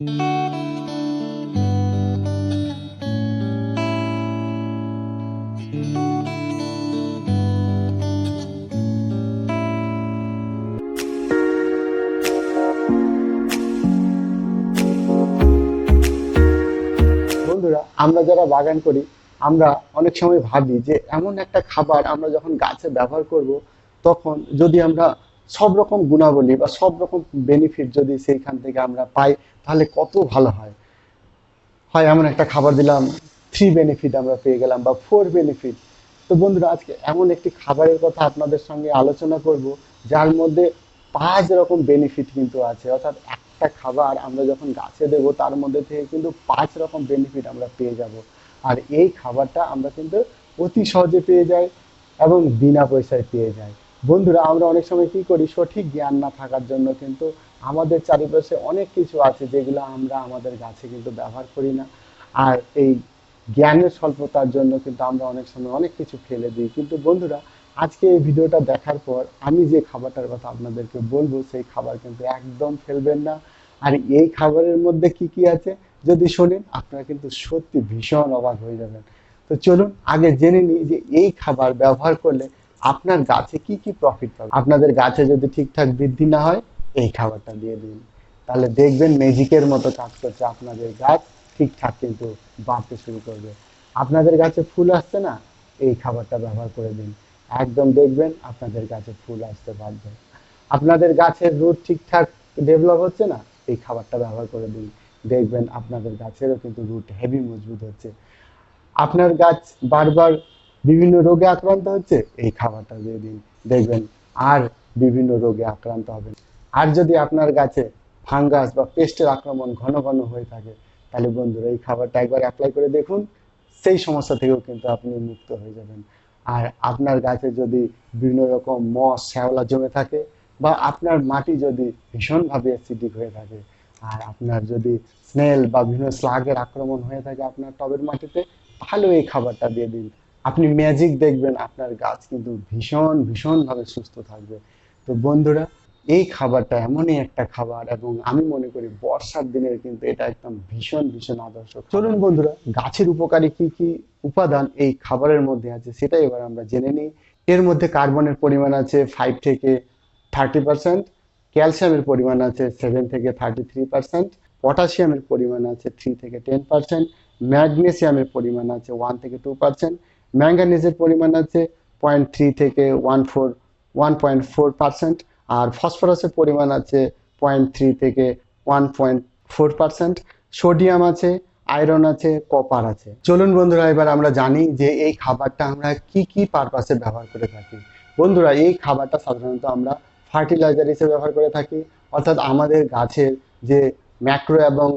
বন্ধুরা, আমরা যারা বাগান করি, আমরা অনেক সময় ভাবি যে এমন একটা খাবার আমরা যখন গাছে ব্যবহার করব, তখন যদি আমরা সব রকম গুণাবলী বা সব রকম বেনিফিট যদি সেইখান থেকে আমরা পাই, তাহলে কত ভালো হয়। হয় এমন একটা খাবার দিলাম থ্রি বেনিফিট আমরা পেয়ে গেলাম বা ফোর বেনিফিট তো বন্ধুরা, আজকে এমন একটি খাবারের কথা আপনাদের সঙ্গে আলোচনা করব, যার মধ্যে পাঁচ রকম বেনিফিট কিন্তু আছে। অর্থাৎ একটা খাবার আমরা যখন গাছে দেব, তার মধ্যে থেকে কিন্তু পাঁচ রকম বেনিফিট আমরা পেয়ে যাব। আর এই খাবারটা আমরা কিন্তু অতি সহজে পেয়ে যাই এবং বিনা পয়সায় পেয়ে যাই। বন্ধুরা, আমরা অনেক সময় কি করি, সঠিক জ্ঞান না থাকার জন্য কিন্তু আমাদের চারিপাশে অনেক কিছু আছে যেগুলো আমরা আমাদের গাছে কিন্তু ব্যবহার করি না। আর এই জ্ঞানের স্বল্পতার জন্য কিন্তু আমরা অনেক সময় অনেক কিছু ফেলে দিই। কিন্তু বন্ধুরা, আজকে এই ভিডিওটা দেখার পর আমি যে খাবারটার কথা আপনাদেরকে বলব, সেই খাবার কিন্তু একদম ফেলবেন না। আর এই খাবারের মধ্যে কি কি আছে, যদি শোনেন, আপনারা কিন্তু সত্যি ভীষণ অবাক হয়ে যাবেন। তো চলুন, আগে জেনে নিই যে এই খাবার ব্যবহার করলে আপনার গাছে কি কি প্রফিট পাবে? আপনাদের গাছে যদি ঠিকঠাক বৃদ্ধি না হয়, এই খাবারটা দিয়ে দিন। তাহলে দেখবেন ম্যাজিকের মতো কাজ করছে আপনাদের গাছ, ঠিকঠাক কিন্তু বাড়তে শুরু করবে। আপনাদের গাছে ফুল আসছে না, এই খাবারটা ব্যবহার করে দিন। একদম দেখবেন আপনাদের গাছে ফুল আসতে পারবে আপনাদের গাছের রুট ঠিকঠাক ডেভেলপ হচ্ছে না, এই খাবারটা ব্যবহার করে দিন। দেখবেন আপনাদের গাছেরও কিন্তু রুট হেভি মজবুত হচ্ছে। আপনার গাছ বারবার বিভিন্ন রোগে আক্রান্ত হচ্ছে, এই খাবারটা দিয়ে দিন। দেখবেন আর বিভিন্ন রোগে আক্রান্ত হবেন। আর যদি আপনার গাছে ফাঙ্গাস বা পেস্টের আক্রমণ ঘন ঘন হয়ে থাকে, তাহলে বন্ধুরা, এই খাবারটা একবার অ্যাপ্লাই করে দেখুন। সেই সমস্যা থেকেও কিন্তু আপনি মুক্ত হয়ে যাবেন। আর আপনার গাছে যদি বিভিন্ন রকম মস, শ্যাওলা জমে থাকে বা আপনার মাটি যদি ভীষণভাবে অ্যাসিডিক হয়ে থাকে, আর আপনার যদি স্নেল বা বিভিন্ন স্লাগের আক্রমণ হয়ে থাকে আপনার টবের মাটিতে তাহলেও এই খাবারটা দিয়ে দিন। আপনি ম্যাজিক দেখবেন, আপনার গাছ কিন্তু ভীষণ, ভীষণভাবে সুস্থ থাকবে। তো বন্ধুরা, এই খাবারটা এমনই একটা খাবার এবং আমি মনে করি বর্ষার দিনের কিন্তু এটা একদম ভীষণ ভীষণ আদর্শ চলুন বন্ধুরা, গাছের উপকারী কি কি উপাদান এই খাবারের মধ্যে আছে সেটা এবার আমরা জেনে নিই। এর মধ্যে কার্বনের পরিমাণ আছে ফাইভ থেকে থার্টি পার্সেন্ট ক্যালসিয়ামের পরিমাণ আছে সেভেন থেকে থার্টি থ্রি পার্সেন্ট পটাশিয়ামের পরিমাণ আছে থ্রি থেকে টেন পার্সেন্ট ম্যাগনেসিয়ামের পরিমাণ আছে ওয়ান থেকে টু পার্সেন্ট ম্যাঙ্গানিজের পরিমাণ আছে পয়েন্ট থ্রি থেকে one four one point four percent আর ফসফরাসের পরিমাণ আছে পয়েন্ট থ্রি থেকে one point four percent sodium আছে, আয়রন আছে, কপার আছে। চলুন বন্ধুরা, এবার আমরা জানি যে এই খাবারটা আমরা কি কি পারপাসে ব্যবহার করে থাকি। বন্ধুরা, এই খাবারটা সাধারণত আমরা ফার্টিলাইজার হিসেবে ব্যবহার করে থাকি, অর্থাৎ আমাদের গাছের যে ম্যাক্রো এবং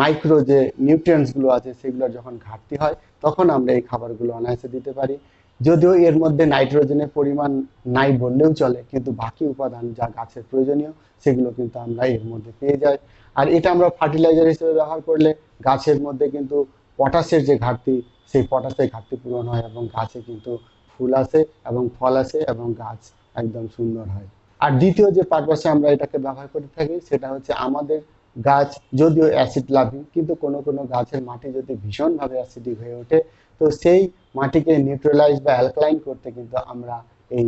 মাইক্রো যে নিউট্রিয়েন্টসগুলো আছে সেগুলোর যখন ঘাটতি হয়, তখন আমরা এই খাবারগুলো অনায়াসে দিতে পারি। যদিও এর মধ্যে নাইট্রোজেনের পরিমাণ নাই বললেও চলে, কিন্তু বাকি উপাদান যা গাছের প্রয়োজনীয়, সেগুলো কিন্তু আমরা এর মধ্যে পেয়ে যাই। আর এটা আমরা ফার্টিলাইজার হিসেবে ব্যবহার করলে গাছের মধ্যে কিন্তু পটাশের যে ঘাটতি, সেই পটাশের ঘাটতি পূরণ হয় এবং গাছে কিন্তু ফুল আসে এবং ফল আসে এবং গাছ একদম সুন্দর হয়। আর দ্বিতীয় যে পারপাসে আমরা এটাকে ব্যবহার করে থাকি, সেটা হচ্ছে আমাদের গাছ যদিও অ্যাসিড লাভি কিন্তু কোনো কোনো গাছের মাটি যদি ভীষণভাবে অ্যাসিডিক হয়ে ওঠে, তো সেই মাটিকে নিউট্রালাইজ বা অ্যালকালাইন করতে কিন্তু আমরা এই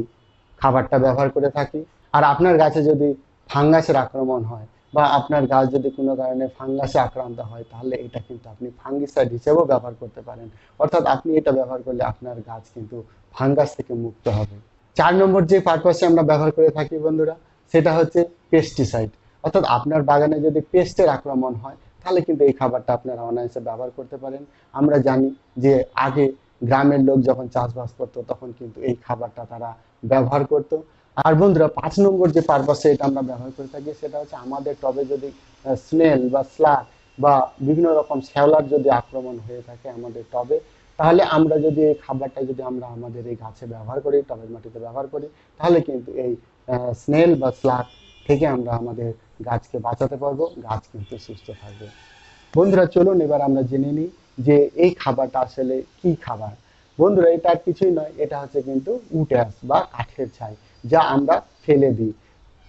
খাবারটা ব্যবহার করে থাকি। আর আপনার গাছে যদি ফাঙ্গাসের আক্রমণ হয় বা আপনার গাছ যদি কোনো কারণে ফাঙ্গাসে আক্রান্ত হয়, তাহলে এটা কিন্তু আপনি ফাঙ্গিসাইড হিসেবেও ব্যবহার করতে পারেন। অর্থাৎ আপনি এটা ব্যবহার করলে আপনার গাছ কিন্তু ফাঙ্গাস থেকে মুক্ত হবে। চার নম্বর যে পারপাসে আমরা ব্যবহার করে থাকি বন্ধুরা, সেটা হচ্ছে পেস্টিসাইড অর্থাৎ আপনার বাগানে যদি পেস্টের আক্রমণ হয়, তাহলে কিন্তু এই খাবারটা আপনারা অনায়াসে ব্যবহার করতে পারেন। আমরা জানি যে আগে গ্রামের লোক যখন চাষবাস করতো, তখন কিন্তু এই খাবারটা তারা ব্যবহার করত। আর বন্ধুরা, পাঁচ নম্বর যে পারপাসে এটা আমরা ব্যবহার করে থাকি, সেটা হচ্ছে আমাদের টবে যদি স্নেল বা স্লাগ বা বিভিন্ন রকম শ্যাওলার যদি আক্রমণ হয়ে থাকে আমাদের টবে, তাহলে আমরা যদি এই খাবারটা যদি আমরা আমাদের এই গাছে ব্যবহার করি, টবের মাটিতে ব্যবহার করি, তাহলে কিন্তু এই স্নেল বা স্লাগ থেকে আমরা আমাদের গাছকে বাঁচাতে পারব, গাছ কিন্তু সুস্থ থাকবে। বন্ধুরা, চলুন এবার আমরা জেনে নিই যে এই খাবারটা আসলে কি খাবার। বন্ধুরা, এটা আর কিছুই নয়, এটা হচ্ছে কিন্তু উট্যাস বা কাঠের ছাই, যা আমরা ফেলে দিই।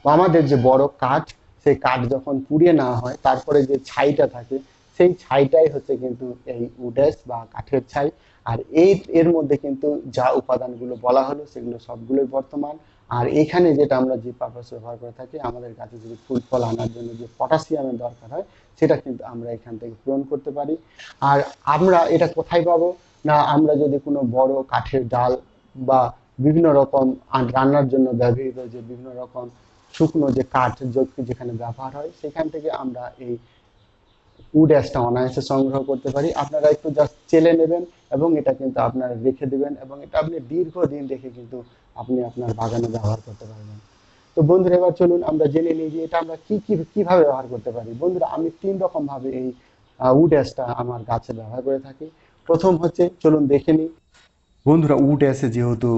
আমাদের যে বড় কাঠ, সেই কাঠ যখন পুড়িয়ে নেওয়া হয়, তারপরে যে ছাইটা থাকে, সেই ছাইটাই হচ্ছে কিন্তু এই উডেস বা কাঠের ছাই। আর এই, এর মধ্যে কিন্তু যা উপাদানগুলো বলা হলো, সেগুলো সবগুলোই বর্তমান। আর এখানে যেটা আমরা যে পারপাস ব্যবহার করে থাকি, আমাদের গাছে যদি ফুল ফল আনার জন্য যে পটাশিয়ামের দরকার হয়, সেটা কিন্তু আমরা এখান থেকে পূরণ করতে পারি। আর আমরা এটা কোথায় পাবো? না, আমরা যদি কোনো বড় কাঠের ডাল বা বিভিন্ন রকম রান্নার জন্য ব্যবহৃত যে বিভিন্ন রকম শুকনো যে কাঠ যেখানে ব্যবহার হয়, সেখান থেকে আমরা এই উড অ্যাশটা অনায়াসে সংগ্রহ করতে পারি। আপনারা একটু জাস্ট চেলে নেবেন এবং এটা কিন্তু আপনারা রেখে দেবেন এবং এটা আপনি দীর্ঘদিন রেখে কিন্তু আপনি আপনার বাগানে ব্যবহার করতে পারবেন। তো বন্ধুরা, এবার চলুন আমরা জেনে নিই যে এটা আমরা কি কি, কীভাবে ব্যবহার করতে পারি। বন্ধুরা, আমি তিন রকম ভাবে এই উড অ্যাশটা আমার গাছে ব্যবহার করে থাকি। প্রথম হচ্ছে, চলুন দেখে নিই। বন্ধুরা উড অ্যাসে যেহেতু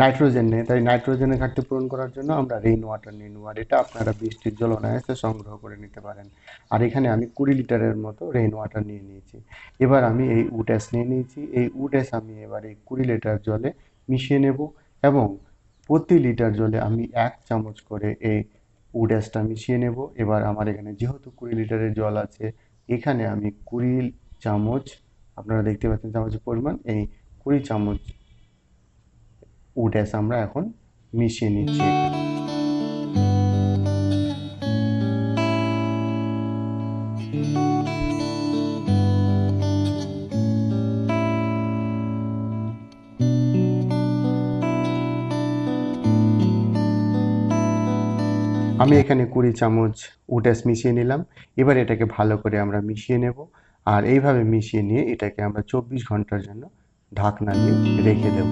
নাইট্রোজেন নেই তাই নাইট্রোজেনের ঘাটতি পূরণ করার জন্য আমরা রেইন ওয়াটার নিয়ে নেব আর এটা আপনারা বৃষ্টির জল অনায়াসে সংগ্রহ করে নিতে পারেন। আর এখানে আমি কুড়ি লিটারের মতো রেইন ওয়াটার নিয়ে নিয়েছি। এবার আমি এই উড অ্যাস নিয়ে নিয়েছি। এই উড অ্যাস আমি এবার এই কুড়ি লিটার জলে মিশিয়ে নেব এবং প্রতি লিটার জলে আমি এক চামচ করে এই উড অ্যাসটা মিশিয়ে নেব। এবার আমার এখানে যেহেতু কুড়ি লিটারের জল আছে, এখানে আমি কুড়ি চামচ, আপনারা দেখতে পাচ্ছেন চামচের পরিমাণ, এই কুড়ি চামচ উড আমরা এখন মিশিয়ে নিচ্ছি। আমি এখানে কুড়ি চামচ উডাস মিশিয়ে নিলাম। এবার এটাকে ভালো করে আমরা মিশিয়ে নেব। আর এইভাবে মিশিয়ে নিয়ে এটাকে আমরা চব্বিশ ঘণ্টার জন্য ঢাকনা দিয়ে রেখে দেব।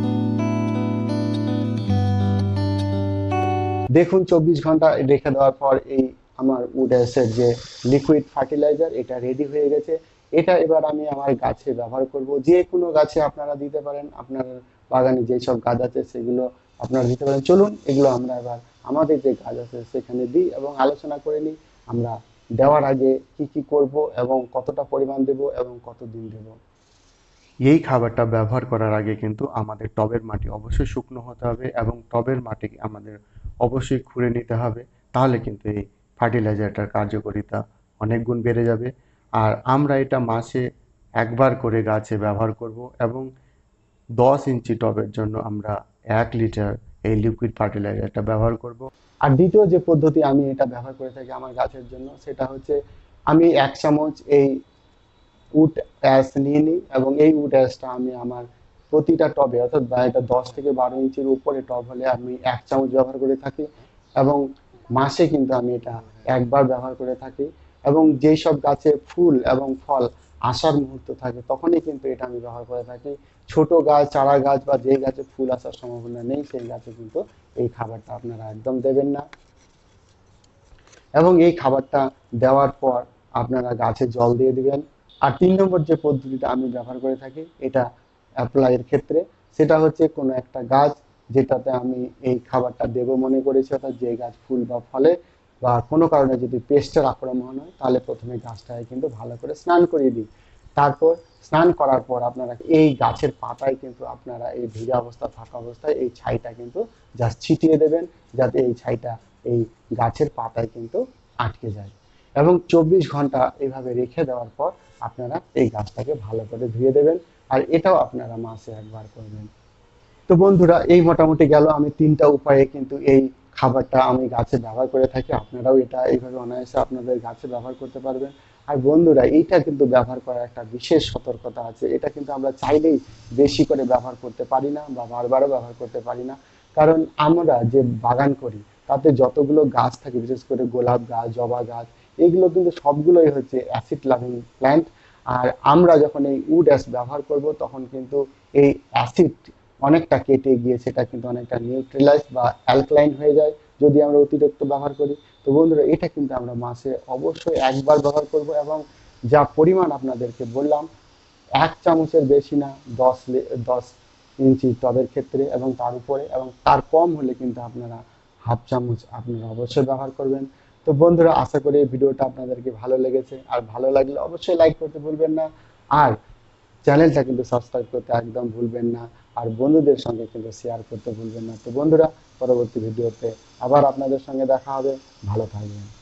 দেখুন চব্বিশ ঘণ্টা রেখে দেওয়ার পর এই আমার উডাসের যে লিকুইড ফার্টিলাইজার এটা রেডি হয়ে গেছে। এটা এবার আমি আমার গাছে ব্যবহার করব। যে কোনো গাছে আপনারা দিতে পারেন, আপনার বাগানে যেসব গাছ আছে সেগুলো আপনারা দিতে পারেন। চলুন, এগুলো আমরা এবার আমাদের যে গাছ আছে সেখানে দিই এবং আলোচনা করে নিই, আমরা দেওয়ার আগে কি কি করব এবং কতটা পরিমাণ দেব এবং কত দিন দেব। এই খাবারটা ব্যবহার করার আগে কিন্তু আমাদের টবের মাটি অবশ্যই শুকনো হতে হবে এবং টবের মাটি আমাদের অবশ্যই খুঁড়ে নিতে হবে, তাহলে কিন্তু এই ফার্টিলাইজারটার কার্যকারিতা অনেক গুণ বেড়ে যাবে। আর আমরা এটা মাসে একবার করে গাছে ব্যবহার করব এবং দশ ইঞ্চি টবের জন্য আমরা এক লিটার এই লিকুইড ফার্টিলাইজারটা ব্যবহার করব। আর দ্বিতীয় যে পদ্ধতি আমি এটা ব্যবহার করে থাকি আমার গাছের জন্য, সেটা হচ্ছে আমি এক চামচ এই উড অ্যাশ নিয়ে নিই এবং এই উড অ্যাশটা আমি আমার প্রতিটা টবে, অর্থাৎ এটা দশ থেকে বারো ইঞ্চির উপরে টব হলে আমি এক চামচ ব্যবহার করে থাকি এবং মাসে কিন্তু আমি এটা একবার ব্যবহার করে থাকি এবং যেই সব গাছে ফুল এবং ফল আসার মুহূর্ত থাকে তখনই কিন্তু এটা আমি ব্যবহার করে থাকি। ছোট গাছ, চারা গাছ বা যেই গাছে ফুল আসার সম্ভাবনা নেই সেই গাছে কিন্তু এই খাবারটা আপনারা একদম দেবেন না। এবং এই খাবারটা দেওয়ার পর আপনারা গাছে জল দিয়ে দিবেন। আর তিন নম্বর যে পদ্ধতিটা আমি ব্যবহার করে থাকি, এটা অ্যাপ্লাইয়ের ক্ষেত্রে, সেটা হচ্ছে কোনো একটা গাছ যেটাতে আমি এই খাবারটা দেব মনে করেছি, অর্থাৎ যে গাছ ফুল বা ফলে বা কোনো কারণে যদি পেস্টের আক্রমণ হয়, তাহলে প্রথমে গাছটাকে কিন্তু ভালো করে স্নান করিয়ে দিই। তারপর স্নান করার পর আপনারা এই গাছের পাতায় কিন্তু আপনারা এই ভিজা অবস্থা থাকা অবস্থায় এই ছাইটা কিন্তু জাস্ট ছিটিয়ে দেবেন, যাতে এই ছাইটা এই গাছের পাতায় কিন্তু আটকে যায়। এবং চব্বিশ ঘণ্টা এইভাবে রেখে দেওয়ার পর আপনারা এই গাছটাকে ভালো করে ধুয়ে দেবেন। আর এটাও আপনারা মাসে একবার করবেন। তো বন্ধুরা, এই মোটামুটি গেল। আমি তিনটা উপায়ে কিন্তু এই খাবারটা আমি গাছে ব্যবহার করে থাকি। আপনারাও এটা এইভাবে অনায়াসে আপনাদের গাছে ব্যবহার করতে পারবেন। আর বন্ধুরা, এইটা কিন্তু ব্যবহার করার একটা বিশেষ সতর্কতা আছে। এটা কিন্তু আমরা চাইলেই বেশি করে ব্যবহার করতে পারি না বা বারবারও ব্যবহার করতে পারি না। কারণ আমরা যে বাগান করি, তাতে যতগুলো গাছ থাকে, বিশেষ করে গোলাপ গাছ, জবা গাছ এইগুলো কিন্তু সবগুলোই হচ্ছে অ্যাসিড লাভিং প্ল্যান্ট আর আমরা যখন এই উড অ্যাস ব্যবহার করব, তখন কিন্তু এই অ্যাসিড অনেকটা কেটে গিয়ে সেটা কিন্তু অনেকটা নিউট্রিলাইজ বা অ্যালকালাইন হয়ে যায়, যদি আমরা অতিরিক্ত ব্যবহার করি। তো বন্ধুরা, এটা কিন্তু আমরা মাসে অবশ্যই একবার ব্যবহার করব এবং যা পরিমাণ আপনাদেরকে বললাম, এক চামচের বেশি না, দশ দশ ইঞ্চি টবের ক্ষেত্রে এবং তার উপরে এবং তার কম হলে কিন্তু আপনারা হাফ চামচ আপনারা অবশ্যই ব্যবহার করবেন। তো বন্ধুরা, আশা করি ভিডিওটা আপনাদেরকে ভালো লেগেছে। আর ভালো লাগলে অবশ্যই লাইক করতে ভুলবেন না। আর চ্যানেলটা কিন্তু সাবস্ক্রাইব করতে একদম ভুলবেন না। আর বন্ধুদের সঙ্গে কিন্তু শেয়ার করতে ভুলবেন না। তো বন্ধুরা, পরবর্তী ভিডিওতে আবার আপনাদের সঙ্গে দেখা হবে। ভালো থাকবেন।